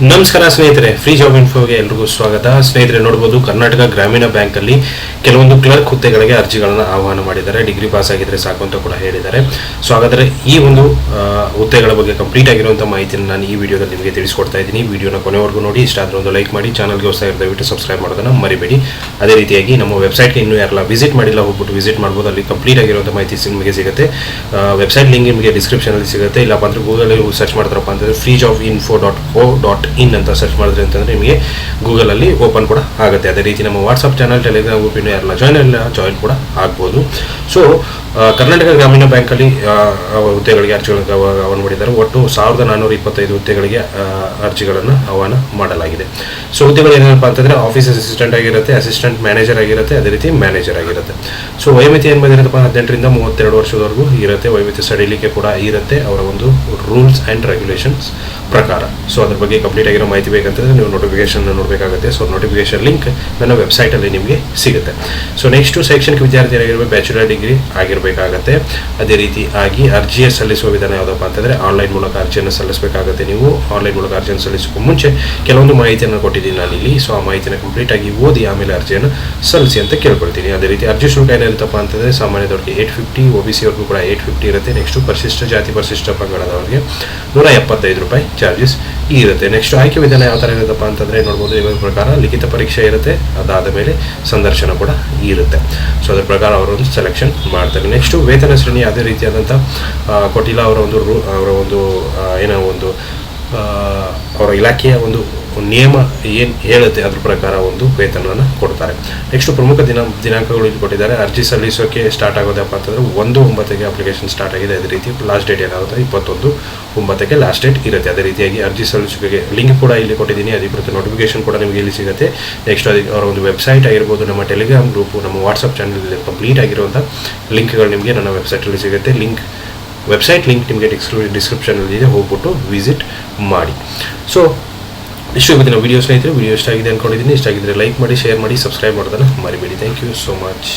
ನಮಸ್ಕಾರ ಸ್ನೇಹಿತರೆ free job ಇನ್ಫೋಗೆ ಎಲ್ರಿಗೂ ಸ್ವಾಗತ. ಸ್ನೇಹಿತರೆ, ನೋಡ್ಬೋದು ಕರ್ನಾಟಕ ಗ್ರಾಮೀಣ ಬ್ಯಾಂಕಲ್ಲಿ ಕೆಲವೊಂದು ಕ್ಲರ್ಕ್ ಹುದ್ದೆಗಳಿಗೆ ಅರ್ಜಿಗಳನ್ನು ಆಹ್ವಾನ ಮಾಡಿದ್ದಾರೆ. ಡಿಗ್ರಿ ಪಾಸ್ ಆಗಿದ್ರೆ ಸಾಕು ಅಂತ ಕೂಡ ಹೇಳಿದ್ದಾರೆ. ಸೊ, ಹಾಗಾದರೆ ಈ ಒಂದು ಹುದ್ದೆಗಳ ಬಗ್ಗೆ ಕಂಪ್ಲೀಟ್ ಆಗಿರುವಂಥ ಮಾಹಿತಿಯನ್ನು ನಾನು ಈ ವಿಡಿಯೋದಲ್ಲಿ ನಿಮಗೆ ತಿಳಿಸ್ಕೊಡ್ತಾ ಇದ್ದೀನಿ. ವಿಡಿಯೋನ ಕೊನೆವರೆಗೂ ನೋಡಿ. ಇಷ್ಟ ಆದ್ರೆ ಒಂದು ಲೈಕ್ ಮಾಡಿ. ಚಾನಲ್ಗೆ ಹೊಸ ದಯವಿಟ್ಟು ಸಬ್ಸ್ಕ್ರೈಬ್ ಮಾಡೋದನ್ನು ಮರಿಬೇಡಿ. ಅದೇ ರೀತಿಯಾಗಿ ನಮ್ಮ ವೆಬ್ಸೈಟ್ಗೆ ಇನ್ನೂ ಯಾರೆಲ್ಲ ವಿಸಿಟ್ ಮಾಡಿಲ್ಲ ಹೋಗ್ಬಿಟ್ಟು ವಿಸಿಟ್ ಮಾಡ್ಬೋದು. ಅಲ್ಲಿ ಕಂಪ್ಲೀಟ್ ಆಗಿರುವಂಥ ಮಾಹಿತಿ ನಿಮಗೆ ಸಿಗುತ್ತೆ. ವೆಬ್ಸೈಟ್ ಲಿಂಕ್ ನಿಮಗೆ ಡಿಸ್ಕ್ರಿಪ್ಷನಲ್ಲಿ ಸಿಗುತ್ತೆ. ಇಲ್ಲಪ್ಪ ಅಂದರೆ ಗೂಗಲಲ್ಲಿ ಸರ್ಚ್ ಮಾಡ್ತಾರಪ್ಪ ಅಂತಂದರೆ free job info dot O dot in ಅಂತ ಸರ್ಚ್ ಮಾಡಿದ್ರೆ ಅಂತಂದರೆ ನಿಮಗೆ ಗೂಗಲಲ್ಲಿ ಓಪನ್ ಕೂಡ ಆಗುತ್ತೆ. ಅದೇ ರೀತಿ ನಮ್ಮ WhatsApp channel Telegram group join ಯಾರೆಲ್ಲ ಜಾಯ್ನ್ ಇಲ್ಲ ಜಾಯ್ನ್ ಕೂಡ ಆಗ್ಬೋದು. ಸೊ ಕರ್ನಾಟಕ ಗ್ರಾಮೀಣ ಬ್ಯಾಂಕಲ್ಲಿ ಹುದ್ದೆಗಳಿಗೆ ಅರ್ಜಿಗಳನ್ನು ಆಹ್ವಾ- ಆಹ್ವಾನ ಮಾಡಿದ್ದಾರೆ. ಒಟ್ಟು ಸಾವಿರದ ನಾನ್ನೂರ ಇಪ್ಪತ್ತೈದು ಹುದ್ದೆಗಳಿಗೆ ಅರ್ಜಿಗಳನ್ನು ಆಹ್ವಾನ ಮಾಡಲಾಗಿದೆ. ಸೊ ಹುದ್ದೆಗಳು ಏನಪ್ಪ ಅಂತಂದರೆ ಆಫೀಸ್ ಅಸಿಸ್ಟೆಂಟ್ ಆಗಿರುತ್ತೆ ಅಸಿಸ್ಟೆಂಟ್ ಮ್ಯಾನೇಜರ್ ಆಗಿರುತ್ತೆ, ಅದೇ ರೀತಿ ಮ್ಯಾನೇಜರ್ ಆಗಿರುತ್ತೆ. ಸೊ ವಯೋಮಿತಿ ಏನು ಬಂದಿರುತ್ತಪ್ಪ ಹದಿನೆಂಟರಿಂದ ಮೂವತ್ತೆರಡು ವರ್ಷದವರೆಗೂ ಇರುತ್ತೆ. ವಯೋಮಿತಿ ಸಡಿಲಿಕೆ ಕೂಡ ಇರುತ್ತೆ. ಅವರ ಒಂದು ರೂಲ್ಸ್ ಆ್ಯಂಡ್ ರೆಗ್ಯುಲೇಷನ್ಸ್ ಪ್ರಕಾರ. ಸೊ ಅದ್ರ ಬಗ್ಗೆ ಕಂಪ್ಲೀಟ್ ಆಗಿರೋ ಮಾಹಿತಿ ಬೇಕಂತಂದ್ರೆ ನೀವು ನೋಟಿಫಿಕೇಶನ್ ನೋಡಬೇಕಾಗುತ್ತೆ. ಸೊ ನೋಟಿಫಿಕೇಶನ್ ಲಿಂಕ್ ನನ್ನ ವೆಬ್ಸೈಟಲ್ಲಿ ನಿಮಗೆ ಸಿಗುತ್ತೆ. ಸೊ ನೆಕ್ಸ್ಟು ಶೈಕ್ಷಣಿಕ ವಿದ್ಯಾರ್ಥಿಯಾಗಿರಬೇಕು ಬ್ಯಾಚುಲರ್ ಡಿಗ್ರಿ ಆಗಿರಬೇಕಾಗತ್ತೆ. ಅದೇ ರೀತಿ ಆಗಿ ಅರ್ಜಿಯ ಸಲ್ಲಿಸುವ ವಿಧಾನ ಯಾವುದಪ್ಪ ಅಂತಂದರೆ ಆನ್ಲೈನ್ ಮೂಲಕ ಅರ್ಜಿಯನ್ನು ಸಲ್ಲಿಸಬೇಕಾಗುತ್ತೆ ನೀವು. ಆನ್ಲೈನ್ ಮೂಲಕ ಅರ್ಜಿಯನ್ನು ಸಲ್ಲಿಸೋಕ್ಕೂ ಮುಂಚೆ ಕೆಲವೊಂದು ಮಾಹಿತಿಯನ್ನು ಕೊಟ್ಟಿದ್ದೀನಿ ನಾನು ಇಲ್ಲಿ ಸೊ ಆ ಮಾಹಿತಿನ ಕಂಪ್ಲೀಟ್ ಆಗಿ ಓದಿ ಆಮೇಲೆ ಅರ್ಜಿಯನ್ನು ಸಲ್ಲಿಸಿ ಅಂತ ಕೇಳ್ಕೊಳ್ತೀನಿ. ಅದೇ ರೀತಿ ಅರ್ಜಿ ಶುಲ್ಕ ಏನಿರುತ್ತಪ್ಪ ಅಂತಂದರೆ ಸಾಮಾನ್ಯದವ್ರಿಗೆ ಏಟ್ ಫಿಫ್ಟಿ ಒ ಬಿ ಕೂಡ ಏಟ್ ಫಿಫ್ಟಿ ಇರುತ್ತೆ. ನೆಕ್ಸ್ಟು ಪರಿಶಿಷ್ಟ ಜಾತಿ, ಪರಿಶಿಷ್ಟ ಪಂಗಡದವರಿಗೆ ನೂರ ಎಪ್ಪತ್ತೈದು ರೂಪಾಯಿ ಚಾರ್ಜಸ್ ಇರುತ್ತೆ. ನೆಕ್ಸ್ಟ್ ಆಯ್ಕೆ ವಿಧಾನ ಯಾವ ಥರ ಇರುತ್ತಪ್ಪ ಅಂತಂದರೆ ನೋಡ್ಬೋದು ಇವಾಗ ಪ್ರಕಾರ ಲಿಖಿತ ಪರೀಕ್ಷೆ ಇರುತ್ತೆ ಅದಾದ ಮೇಲೆ ಸಂದರ್ಶನ ಕೂಡ ಇರುತ್ತೆ. ಸೊ ಅದ್ರ ಪ್ರಕಾರ ಅವರೊಂದು ಸೆಲೆಕ್ಷನ್ ಮಾಡ್ತಾರೆ. ನೆಕ್ಸ್ಟು ವೇತನ ಶ್ರೇಣಿ ಯಾವುದೇ ರೀತಿಯಾದಂಥ ಆ, ಅವರ ಒಂದು ರೂ ಅವರ ಒಂದು ಏನೋ ಒಂದು ಅವರ ಇಲಾಖೆಯ ಒಂದು ನಿಯಮ ಏನು ಹೇಳುತ್ತೆ ಅದ್ರ ಪ್ರಕಾರ ಒಂದು ವೇತನವನ್ನು ಕೊಡ್ತಾರೆ. ನೆಕ್ಸ್ಟ್ ಪ್ರಮುಖ ದಿನ, ದಿನಾಂಕಗಳು ಇಲ್ಲಿ ಕೊಟ್ಟಿದ್ದಾರೆ. ಅರ್ಜಿ ಸಲ್ಲಿಸೋಕೆ ಸ್ಟಾರ್ಟ್ ಆಗೋದಪ್ಪ ಅಂತಂದರೆ ಒಂದು ಒಂಬತ್ತಕ್ಕೆ ಅಪ್ಲಿಕೇಶನ್ ಸ್ಟಾರ್ಟ್ ಆಗಿದೆ. ಅದೇ ರೀತಿ ಲಾಸ್ಟ್ ಡೇಟ್ ಏನಾಗುತ್ತೆ? ಇಪ್ಪತ್ತೊಂದು ಒಂಬತ್ತಕ್ಕೆ ಲಾಸ್ಟ್ ಡೇಟ್ ಇರುತ್ತೆ. ಅದೇ ರೀತಿಯಾಗಿ ಅರ್ಜಿ ಸಲ್ಲಿಸೋಕೆ ಲಿಂಕ್ ಕೂಡ ಇಲ್ಲಿ ಕೊಟ್ಟಿದ್ದೀನಿ. ಅಧಿಕೃತ ನೋಟಿಫಿಕೇಶನ್ ಕೂಡ ನಿಮಗೆ ಇಲ್ಲಿ ಸಿಗುತ್ತೆ. ನೆಕ್ಸ್ಟ್ ಅದಕ್ಕೆ ಅವರ ಒಂದು ವೆಬ್ಸೈಟ್ ಆಗಿರ್ಬೋದು, ನಮ್ಮ ಟೆಲಿಗ್ರಾಮ್ ಗ್ರೂಪು ನಮ್ಮ ವಾಟ್ಸಪ್ ಚಾನಲ್ ಕಂಪ್ಲೀಟ್ ಆಗಿರುವಂಥ ಲಿಂಕ್ಗಳು ನಿಮಗೆ ನನ್ನ ವೆಬ್ಸೈಟಲ್ಲಿ ಸಿಗುತ್ತೆ. ಲಿಂಕ್ ವೆಬ್ಸೈಟ್ ಲಿಂಕ್ ನಿಮಗೆ ಡಿಸ್ಕ್ರಿ ಡಿಸ್ಕ್ರಿಪ್ಷನಲ್ಲಿ ಇದೆ, ಹೋಗ್ಬಿಟ್ಟು ವಿಸಿಟ್ ಮಾಡಿ. ಸೊ ಇಷ್ಟು ಇವತ್ತಿನ ವೀಡಿಯೋ ಸ್ನೇಹಿತರೆ ವೀಡಿಯೋ ಇಷ್ಟ ಆಗಿದೆ ಅಂದ್ಕೊಂಡಿದ್ದೀನಿ ಇಷ್ಟ ಆಗಿದ್ರೆ ಲೈಕ್ ಮಾಡಿ ಶೇರ್ ಮಾಡಿ ಸಬ್ಸ್ಕ್ರೈಬ್ ಮಾಡೋದನ್ನು ಮರಿಬೇಡಿ. Thank you so much